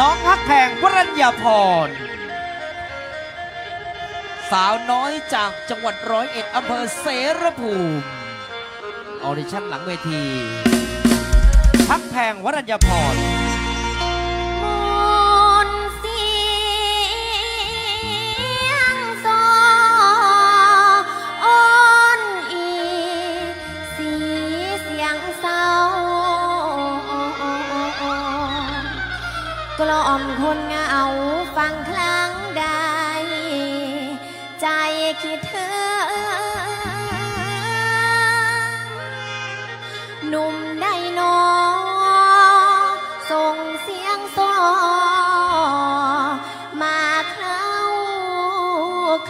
น้องฮักแพงวรัญญาพร สาวน้อยจากจังหวัดร้อยเอ็ดอำเภอเสรภูมิ ออดิชั่นหลังเวทีฮักแพงวรัญญาพร เสียงซอมาเข้า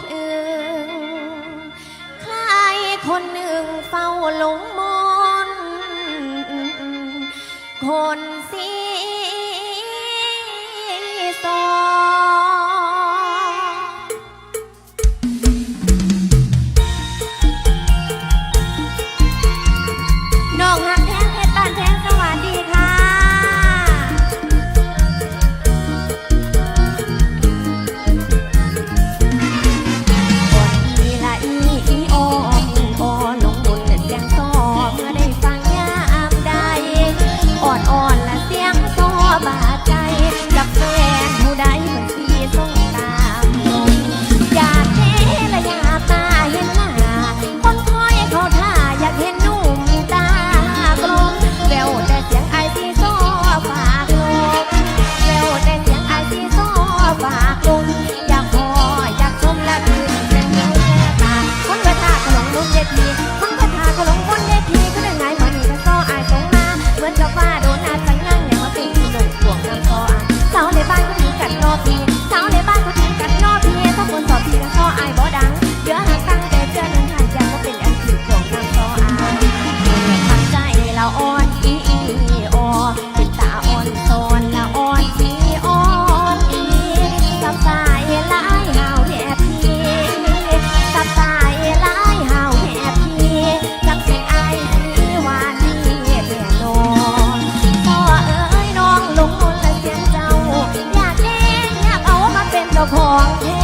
คลึงคล้ายคนหนึ่งเฝ้าหลงมนคน 좋아해